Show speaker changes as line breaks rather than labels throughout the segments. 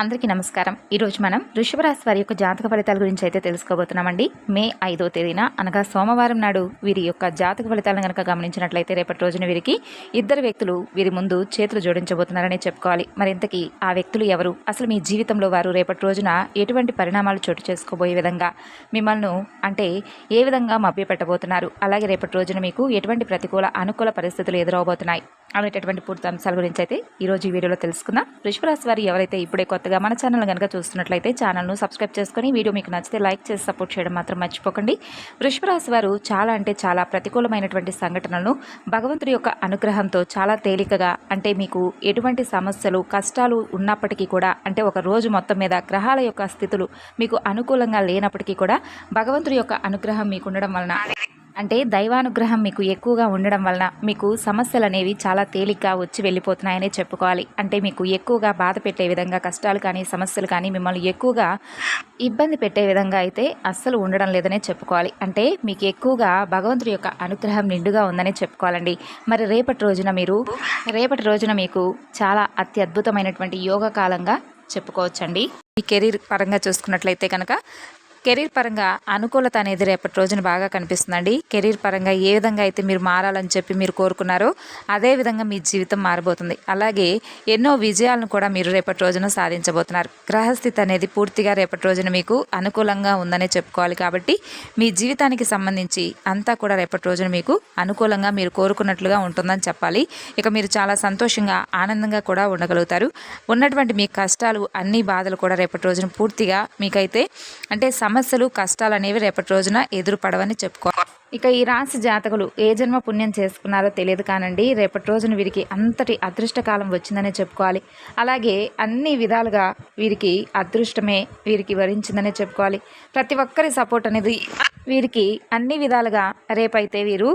అందరికీ నమస్కారం. ఈరోజు మనం వృషభరాశి వారి యొక్క జాతక ఫలితాల గురించి అయితే తెలుసుకోబోతున్నామండి. మే ఐదో తేదీన అనగా సోమవారం నాడు వీరి యొక్క జాతక ఫలితాలను కనుక గమనించినట్లయితే రేపటి రోజున వీరికి ఇద్దరు వ్యక్తులు వీరి ముందు చేతులు జోడించబోతున్నారని చెప్పుకోవాలి. మరి ఇంతకీ ఆ వ్యక్తులు ఎవరు? అసలు మీ జీవితంలో వారు రేపటి రోజున ఎటువంటి పరిణామాలు చోటు చేసుకోబోయే విధంగా మిమ్మల్ని అంటే ఏ విధంగా మభ్యపెట్టబోతున్నారు? అలాగే రేపటి రోజున మీకు ఎటువంటి ప్రతికూల అనుకూల పరిస్థితులు ఎదురవబోతున్నాయి? అనేటటువంటి పూర్తి అంశాల గురించి అయితే ఈరోజు ఈ వీడియోలో తెలుసుకుందాం. వృషభరాశి వారు ఎవరైతే ఇప్పుడే కొత్త కొత్తగా మన ఛానల్ కనుక చూస్తున్నట్లయితే ఛానల్ను సబ్స్క్రైబ్ చేసుకొని వీడియో మీకు నచ్చితే లైక్ చేసి సపోర్ట్ చేయడం మాత్రం మర్చిపోకండి. వృషభరాశి వారు చాలా అంటే చాలా ప్రతికూలమైనటువంటి సంఘటనలను భగవంతుడి యొక్క అనుగ్రహంతో చాలా తేలికగా అంటే మీకు ఎటువంటి సమస్యలు కష్టాలు ఉన్నప్పటికీ కూడా అంటే ఒక రోజు మొత్తం మీద గ్రహాల యొక్క స్థితులు మీకు అనుకూలంగా లేనప్పటికీ కూడా భగవంతుడి యొక్క అనుగ్రహం మీకు ఉండడం వలన అంటే దైవానుగ్రహం మీకు ఎక్కువగా ఉండడం వలన మీకు సమస్యలు అనేవి చాలా తేలిగ్గా వచ్చి వెళ్ళిపోతున్నాయనే చెప్పుకోవాలి. అంటే మీకు ఎక్కువగా బాధ పెట్టే విధంగా కష్టాలు కానీ సమస్యలు కానీ మిమ్మల్ని ఎక్కువగా ఇబ్బంది పెట్టే విధంగా అయితే అస్సలు ఉండడం లేదనే చెప్పుకోవాలి. అంటే మీకు ఎక్కువగా భగవంతుడి యొక్క అనుగ్రహం నిండుగా ఉందనే చెప్పుకోవాలండి. మరి రేపటి రోజున మీరు రేపటి రోజున మీకు చాలా అత్యద్భుతమైనటువంటి యోగ కాలంగా చెప్పుకోవచ్చండి. మీ కెరీర్ పరంగా చూసుకున్నట్లయితే కనుక కెరీర్ పరంగా అనుకూలత అనేది రేపటి రోజున బాగా కనిపిస్తుందండి. కెరీర్ పరంగా ఏ విధంగా అయితే మీరు మారాలని చెప్పి మీరు కోరుకున్నారో అదే విధంగా మీ జీవితం మారబోతుంది. అలాగే ఎన్నో విజయాలను కూడా మీరు రేపటి రోజున సాధించబోతున్నారు. గ్రహస్థితి అనేది పూర్తిగా రేపటి రోజున మీకు అనుకూలంగా ఉందనే చెప్పుకోవాలి కాబట్టి మీ జీవితానికి సంబంధించి అంతా కూడా రేపటి రోజున మీకు అనుకూలంగా మీరు కోరుకున్నట్లుగా ఉంటుందని చెప్పాలి. ఇక మీరు చాలా సంతోషంగా ఆనందంగా కూడా ఉండగలుగుతారు. ఉన్నటువంటి మీ కష్టాలు అన్ని బాధలు కూడా రేపటి రోజున పూర్తిగా మీకైతే అంటే సమస్యలు కష్టాలు అనేవి రేపటి రోజున ఎదురుపడవని చెప్పుకోవాలి ఇక ఈ రాశి జాతకులు ఏ జన్మ పుణ్యం చేసుకున్నారో తెలియదు కానండి రేపటి రోజున వీరికి అంతటి అదృష్టకాలం వచ్చిందనే చెప్పుకోవాలి. అలాగే అన్ని విధాలుగా వీరికి అదృష్టమే వీరికి వరించిందనే చెప్పుకోవాలి. ప్రతి ఒక్కరి సపోర్ట్ అనేది వీరికి అన్ని విధాలుగా రేపైతే వీరు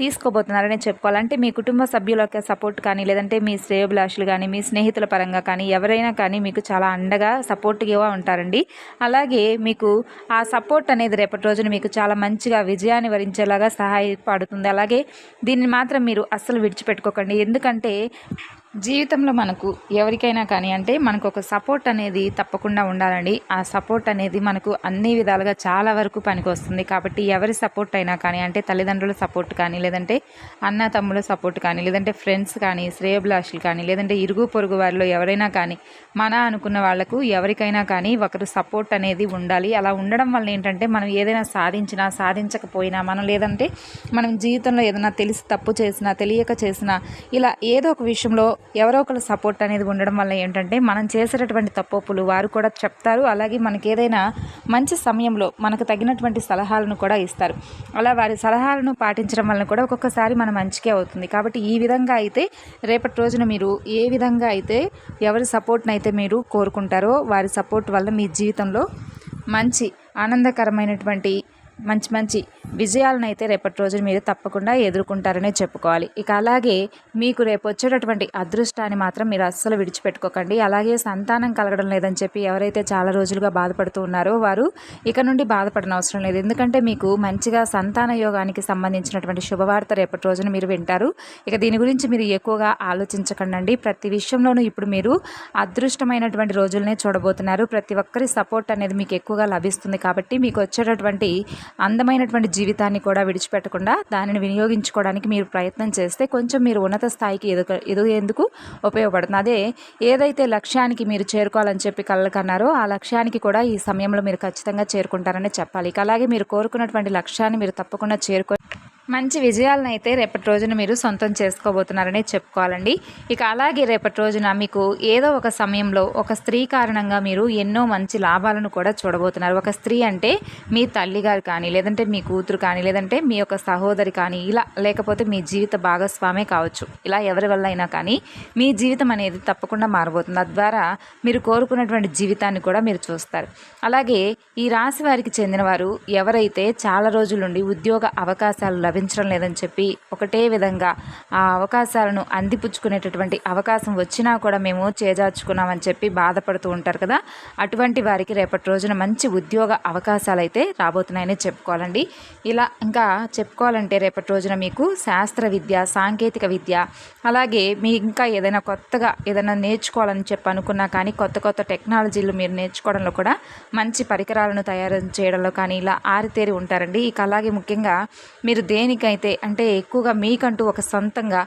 తీసుకోబోతున్నారని చెప్పుకోవాలంటే మీ కుటుంబ సభ్యుల యొక్క సపోర్ట్ కానీ లేదంటే మీ శ్రేయోభిలాషులు కానీ మీ స్నేహితుల పరంగా కానీ ఎవరైనా కానీ మీకు చాలా అండగా సపోర్ట్గా ఉంటారండి. అలాగే మీకు ఆ సపోర్ట్ అనేది రేపటి రోజున మీకు చాలా మంచిగా విజయాన్ని వరించేలాగా సహాయపడుతుంది. అలాగే దీన్ని మాత్రం మీరు అస్సలు విడిచిపెట్టుకోకండి. ఎందుకంటే జీవితంలో మనకు ఎవరికైనా కానీ అంటే మనకు ఒక సపోర్ట్ అనేది తప్పకుండా ఉండాలండి. ఆ సపోర్ట్ అనేది మనకు అన్ని విధాలుగా చాలా వరకు పనికొస్తుంది. కాబట్టి ఎవరి సపోర్ట్ అయినా కానీ అంటే తల్లిదండ్రుల సపోర్ట్ కానీ లేదంటే అన్న తమ్ముల సపోర్ట్ కానీ లేదంటే ఫ్రెండ్స్ కానీ శ్రేయభిలాషులు కానీ లేదంటే ఇరుగు పొరుగు వారిలో ఎవరైనా కానీ మన అనుకున్న వాళ్ళకు ఎవరికైనా కానీ ఒకరు సపోర్ట్ అనేది ఉండాలి. అలా ఉండడం వల్ల ఏంటంటే మనం ఏదైనా సాధించినా సాధించకపోయినా మనం లేదంటే మనం జీవితంలో ఏదైనా తెలిసి తప్పు చేసినా తెలియక చేసినా ఇలా ఏదో ఒక విషయంలో ఎవరో ఒకరు సపోర్ట్ అనేది ఉండడం వల్ల ఏంటంటే మనం చేసేటటువంటి తప్పులు వారు కూడా చెప్తారు. అలాగే మనకి ఏదైనా మంచి సమయంలో మనకు తగినటువంటి సలహాలను కూడా ఇస్తారు. అలా వారి సలహాలను పాటించడం వలన కూడా ఒక్కొక్కసారి మన మంచికే అవుతుంది. కాబట్టి ఈ విధంగా అయితే రేపటి రోజున మీరు ఏ విధంగా అయితే ఎవరి సపోర్ట్ని అయితే మీరు కోరుకుంటారో వారి సపోర్ట్ వల్ల మీ జీవితంలో మంచి ఆనందకరమైనటువంటి మంచి మంచి విజయాలను అయితే రేపటి రోజు మీరు తప్పకుండా ఎదుర్కొంటారనే చెప్పుకోవాలి. ఇక అలాగే మీకు రేపు వచ్చేటటువంటి అదృష్టాన్ని మాత్రం మీరు అస్సలు విడిచిపెట్టుకోకండి. అలాగే సంతానం కలగడం లేదని చెప్పి ఎవరైతే చాలా రోజులుగా బాధపడుతూ ఉన్నారో వారు ఇక నుండి బాధపడనవసరం అవసరం లేదు. ఎందుకంటే మీకు మంచిగా సంతాన యోగానికి సంబంధించినటువంటి శుభవార్త రేపటి రోజున మీరు వింటారు. ఇక దీని గురించి మీరు ఎక్కువగా ఆలోచించకండి ప్రతి విషయంలోనూ ఇప్పుడు మీరు అదృష్టమైనటువంటి రోజులనే చూడబోతున్నారు. ప్రతి ఒక్కరి సపోర్ట్ అనేది మీకు ఎక్కువగా లభిస్తుంది కాబట్టి మీకు వచ్చేటటువంటి అందమైనటువంటి జీవితాన్ని కూడా విడిచిపెట్టకుండా దానిని వినియోగించుకోవడానికి మీరు ప్రయత్నం చేస్తే కొంచెం మీరు ఉన్నత స్థాయికి ఎదుగు ఎదుగేందుకు ఉపయోగపడుతుంది. అదే ఏదైతే లక్ష్యానికి మీరు చేరుకోవాలని చెప్పి కళ్ళకన్నారో ఆ లక్ష్యానికి కూడా ఈ సమయంలో మీరు ఖచ్చితంగా చేరుకుంటారని చెప్పాలి. అలాగే మీరు కోరుకున్నటువంటి లక్ష్యాన్ని మీరు తప్పకుండా చేరుకో మంచి విజయాలను అయితే రేపటి రోజున మీరు సొంతం చేసుకోబోతున్నారని చెప్పుకోవాలండి. ఇక అలాగే రేపటి రోజున మీకు ఏదో ఒక సమయంలో ఒక స్త్రీ కారణంగా మీరు ఎన్నో మంచి లాభాలను కూడా చూడబోతున్నారు. ఒక స్త్రీ అంటే మీ తల్లిగారు కానీ లేదంటే మీ కూతురు కానీ లేదంటే మీ యొక్క సహోదరి కానీ ఇలా లేకపోతే మీ జీవిత భాగస్వామే కావచ్చు. ఇలా ఎవరి వల్ల అయినా కానీ మీ జీవితం అనేది తప్పకుండా మారబోతుంది. తద్వారా మీరు కోరుకున్నటువంటి జీవితాన్ని కూడా మీరు చూస్తారు. అలాగే ఈ రాశి వారికి చెందిన వారు ఎవరైతే చాలా రోజుల నుండి ఉద్యోగ అవకాశాలు లభించడం లేదని చెప్పి ఒకటే విధంగా ఆ అవకాశాలను అందిపుచ్చుకునేటటువంటి అవకాశం వచ్చినా కూడా మేము చేజార్చుకున్నామని చెప్పి బాధపడుతూ ఉంటారు కదా. అటువంటి వారికి రేపటి రోజున మంచి ఉద్యోగ అవకాశాలు అయితే రాబోతున్నాయని చెప్పుకోవాలండి. ఇలా ఇంకా చెప్పుకోవాలంటే రేపటి రోజున మీకు శాస్త్ర విద్య సాంకేతిక విద్య అలాగే మీ ఇంకా ఏదైనా కొత్తగా ఏదైనా నేర్చుకోవాలని చెప్పి అనుకున్నా కానీ కొత్త కొత్త టెక్నాలజీలు మీరు నేర్చుకోవడంలో కూడా మంచి పరికరాలను తయారు చేయడంలో కానీ ఇలా ఆరితేరి ఉంటారండి. ఇక అలాగే ముఖ్యంగా మీరు దే దేనికైతే అంటే ఎక్కువగా మీకంటూ ఒక సొంతంగా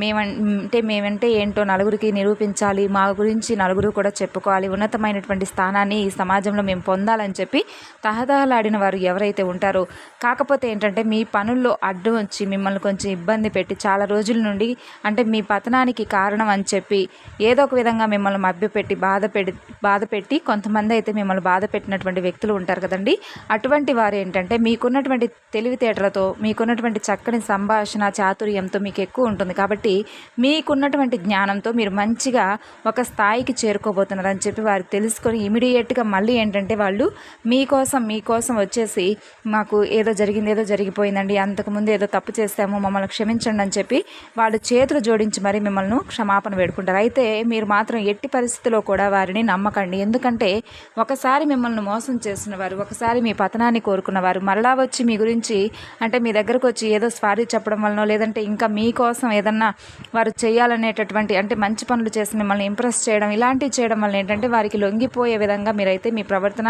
మేమంటే మేమంటే ఏంటో నలుగురికి నిరూపించాలి మా గురించి నలుగురు కూడా చెప్పుకోవాలి ఉన్నతమైనటువంటి స్థానాన్ని ఈ సమాజంలో మేము పొందాలని చెప్పి తహతహలాడిన వారు ఎవరైతే ఉంటారో కాకపోతే ఏంటంటే మీ పనుల్లో అడ్డు వచ్చి మిమ్మల్ని కొంచెం ఇబ్బంది పెట్టి చాలా రోజుల నుండి అంటే మీ పతనానికి కారణం అని చెప్పి ఏదో ఒక విధంగా మిమ్మల్ని మభ్యపెట్టి బాధ పెట్టి బాధ పెట్టి కొంతమంది అయితే మిమ్మల్ని బాధ పెట్టినటువంటి వ్యక్తులు ఉంటారు కదండి. అటువంటి వారు ఏంటంటే మీకున్నటువంటి తెలివితేటలతో మీకున్నటువంటి చక్కని సంభాషణ చాతుర్యంతో మీకు ఎక్కువ ఉంటుంది. కాబట్టి మీకున్నటువంటి జ్ఞానంతో మీరు మంచిగా ఒక స్థాయికి చేరుకోబోతున్నారని చెప్పి వారు తెలుసుకొని ఇమీడియట్గా మళ్ళీ ఏంటంటే వాళ్ళు మీకోసం మీకోసం వచ్చేసి మాకు ఏదో జరిగింది ఏదో జరిగిపోయిందండి అంతకుముందు ఏదో తప్పు చేస్తాము మమ్మల్ని క్షమించండి అని చెప్పి వాళ్ళు చేతులు జోడించి మరీ మిమ్మల్ని క్షమాపణ వేడుకుంటారు. అయితే మీరు మాత్రం ఎట్టి పరిస్థితిలో కూడా వారిని నమ్మకండి. ఎందుకంటే ఒకసారి మిమ్మల్ని మోసం చేసిన వారు ఒకసారి మీ పతనాన్ని కోరుకున్న వారు మరలా వచ్చి మీ గురించి అంటే మీ దగ్గర దగ్గరకు వచ్చి ఏదో స్వారీ చెప్పడం వలన లేదంటే ఇంకా మీకోసం ఏదన్నా వారు చేయాలనేటటువంటి అంటే మంచి పనులు చేసి మిమ్మల్ని ఇంప్రెస్ చేయడం ఇలాంటివి చేయడం వల్ల ఏంటంటే వారికి లొంగిపోయే విధంగా మీరైతే మీ ప్రవర్తన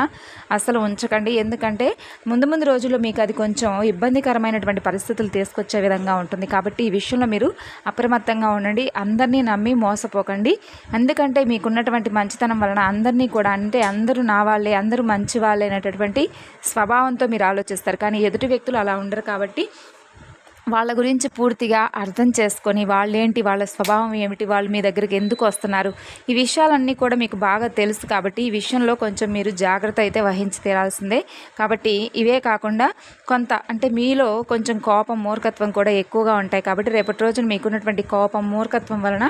అసలు ఉంచకండి. ఎందుకంటే ముందు ముందు రోజుల్లో మీకు అది కొంచెం ఇబ్బందికరమైనటువంటి పరిస్థితులు తీసుకొచ్చే విధంగా ఉంటుంది. కాబట్టి ఈ విషయంలో మీరు అప్రమత్తంగా ఉండండి. అందరినీ నమ్మి మోసపోకండి. ఎందుకంటే మీకున్నటువంటి మంచితనం వలన అందరినీ కూడా అంటే అందరూ నా వాళ్ళే అందరూ మంచి వాళ్ళే అనేటటువంటి స్వభావంతో మీరు ఆలోచిస్తారు. కానీ ఎదుటి వ్యక్తులు అలా ఉండరు కాబట్టి వాళ్ళ గురించి పూర్తిగా అర్థం చేసుకొని వాళ్ళేంటి వాళ్ళ స్వభావం ఏమిటి వాళ్ళు మీ దగ్గరికి ఎందుకు వస్తున్నారు? ఈ విషయాలన్నీ కూడా మీకు బాగా తెలుసు కాబట్టి ఈ విషయంలో కొంచెం మీరు జాగ్రత్త అయితే వహించి తీరాల్సిందే. కాబట్టి ఇవే కాకుండా కొంత అంటే మీలో కొంచెం కోపం మూర్ఖత్వం కూడా ఎక్కువగా ఉంటాయి కాబట్టి రేపటి రోజున మీకున్నటువంటి కోపం మూర్ఖత్వం వలన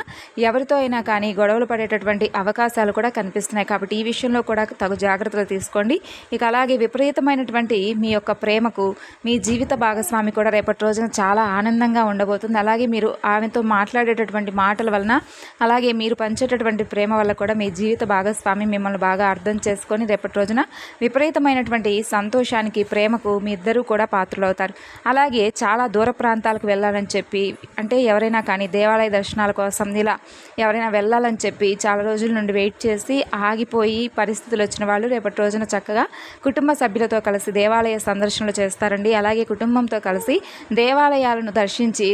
ఎవరితో అయినా కానీ గొడవలు పడేటటువంటి అవకాశాలు కూడా కనిపిస్తున్నాయి. కాబట్టి ఈ విషయంలో కూడా తగు జాగ్రత్తలు తీసుకోండి. ఇక అలాగే విపరీతమైనటువంటి మీ యొక్క ప్రేమకు మీ జీవిత భాగస్వామి కూడా రేపటి రోజున చాలా ఆనందంగా ఉండబోతుంది. అలాగే మీరు ఆమెతో మాట్లాడేటటువంటి మాటల వలన అలాగే మీరు పంచేటటువంటి ప్రేమ వల్ల కూడా మీ జీవిత భాగస్వామి మిమ్మల్ని బాగా అర్థం చేసుకొని రేపటి రోజున విపరీతమైనటువంటి సంతోషానికి ప్రేమకు మీ ఇద్దరూ కూడా పాత్రలవుతారు. అలాగే చాలా దూర ప్రాంతాలకు వెళ్ళాలని చెప్పి అంటే ఎవరైనా కానీ దేవాలయ దర్శనాల కోసం ఇలా ఎవరైనా వెళ్ళాలని చెప్పి చాలా రోజుల నుండి వెయిట్ చేసి ఆగిపోయి పరిస్థితులు వచ్చిన వాళ్ళు రేపటి రోజున చక్కగా కుటుంబ సభ్యులతో కలిసి దేవాలయ సందర్శనలు చేస్తారండి. అలాగే కుటుంబంతో కలిసి దేవాలయాలను దర్శించి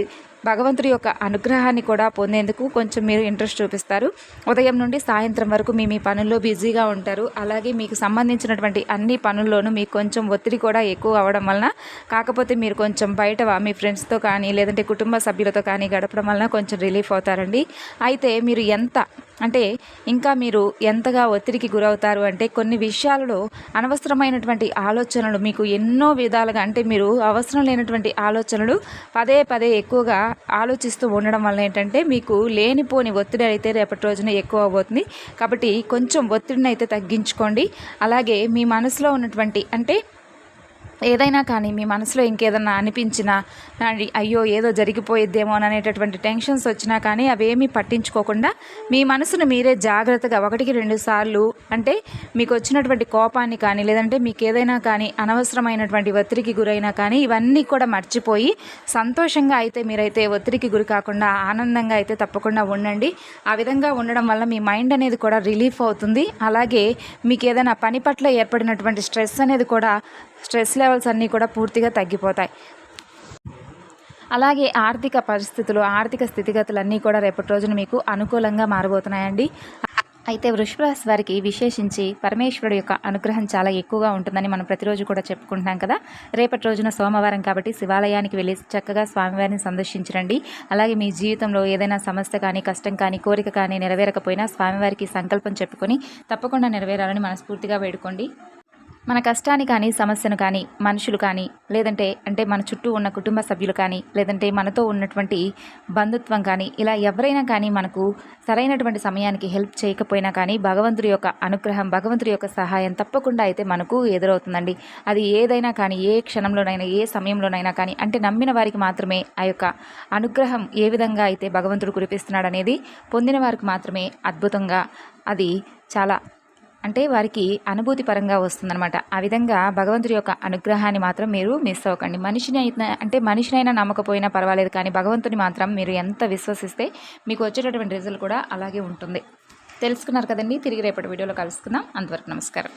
భగవంతుడి యొక్క అనుగ్రహాన్ని కూడా పొందేందుకు కొంచెం మీరు ఇంట్రెస్ట్ చూపిస్తారు. ఉదయం నుండి సాయంత్రం వరకు మీ మీ పనుల్లో బిజీగా ఉంటారు. అలాగే మీకు సంబంధించినటువంటి అన్ని పనుల్లోనూ మీకు కొంచెం ఒత్తిడి కూడా ఎక్కువ అవ్వడం వలన కాకపోతే మీరు కొంచెం బయట మీ ఫ్రెండ్స్తో కానీ లేదంటే కుటుంబ సభ్యులతో కానీ గడపడం వలన కొంచెం రిలీఫ్ అవుతారండి. అయితే మీరు ఎంత అంటే ఇంకా మీరు ఎంతగా ఒత్తిడికి గురవుతారు అంటే కొన్ని విషయాలలో అనవసరమైనటువంటి ఆలోచనలు మీకు ఎన్నో విధాలుగా అంటే మీరు అవసరం లేనటువంటి ఆలోచనలు పదే పదే ఎక్కువగా ఆలోచిస్తూ ఉండడం వల్ల ఏంటంటే మీకు లేనిపోని ఒత్తిడి అయితే రేపటి రోజున ఎక్కువ అవుతుంది. కాబట్టి కొంచెం ఒత్తిడిని అయితే తగ్గించుకోండి. అలాగే మీ మనసులో ఉన్నటువంటి అంటే ఏదైనా కానీ మీ మనసులో ఇంకేదన్నా అనిపించినా అయ్యో ఏదో జరిగిపోయిద్దేమో అనేటటువంటి టెన్షన్స్ వచ్చినా కానీ అవేమీ పట్టించుకోకుండా మీ మనసును మీరే జాగ్రత్తగా ఒకటికి రెండు సార్లు అంటే మీకు వచ్చినటువంటి కోపాన్ని కానీ లేదంటే మీకు ఏదైనా కానీ అనవసరమైనటువంటి ఒత్తిడికి గురైనా కానీ ఇవన్నీ కూడా మర్చిపోయి సంతోషంగా అయితే మీరైతే ఒత్తిడికి గురి కాకుండా ఆనందంగా అయితే తప్పకుండా ఉండండి. ఆ విధంగా ఉండడం వల్ల మీ మైండ్ అనేది కూడా రిలీఫ్ అవుతుంది. అలాగే మీకు ఏదైనా పని పట్ల ఏర్పడినటువంటి స్ట్రెస్ అనేది కూడా స్ట్రెస్ లెవెల్స్ అన్నీ కూడా పూర్తిగా తగ్గిపోతాయి. అలాగే ఆర్థిక పరిస్థితులు ఆర్థిక స్థితిగతులన్నీ కూడా రేపటి రోజున మీకు అనుకూలంగా మారబోతున్నాయండి. అయితే వృషభరాశి వారికి విశేషించి పరమేశ్వరుడు యొక్క అనుగ్రహం చాలా ఎక్కువగా ఉంటుందని మనం ప్రతిరోజు కూడా చెప్పుకుంటున్నాం కదా. రేపటి రోజున సోమవారం కాబట్టి శివాలయానికి వెళ్ళి చక్కగా స్వామివారిని సందర్శించరండి. అలాగే మీ జీవితంలో ఏదైనా సమస్య కానీ కష్టం కానీ కోరిక కానీ నెరవేరకపోయినా స్వామివారికి సంకల్పం చెప్పుకొని తప్పకుండా నెరవేరాలని మనస్ఫూర్తిగా వేడుకోండి. మన కష్టాన్ని కానీ సమస్యను కానీ మనుషులు కానీ లేదంటే అంటే మన చుట్టూ ఉన్న కుటుంబ సభ్యులు కానీ లేదంటే మనతో ఉన్నటువంటి బంధుత్వం కానీ ఇలా ఎవరైనా కానీ మనకు సరైనటువంటి సమయానికి హెల్ప్ చేయకపోయినా కానీ భగవంతుడి యొక్క అనుగ్రహం భగవంతుడి యొక్క సహాయం తప్పకుండా అయితే మనకు ఎదురవుతుందండి. అది ఏదైనా కానీ ఏ క్షణంలోనైనా ఏ సమయంలోనైనా కానీ అంటే నమ్మిన వారికి మాత్రమే ఆ యొక్క అనుగ్రహం ఏ విధంగా అయితే భగవంతుడు కురిపిస్తున్నాడు అనేది పొందిన వారికి మాత్రమే అద్భుతంగా అది చాలా అంటే వారికి అనుభూతి పరంగా వస్తుందన్నమాట. ఆ విధంగా భగవంతుడి యొక్క అనుగ్రహాన్ని మాత్రం మీరు మిస్ అవ్వకండి. మనిషిని అయినా అంటే మనిషినైనా నమ్మకపోయినా పర్వాలేదు కానీ భగవంతుని మాత్రం మీరు ఎంత విశ్వసిస్తే మీకు వచ్చేటటువంటి రిజల్ట్ కూడా అలాగే ఉంటుంది. తెలుసుకున్నారు కదండి? తిరిగి రేపటి వీడియోలో కలుసుకుందాం. అంతవరకు నమస్కారం.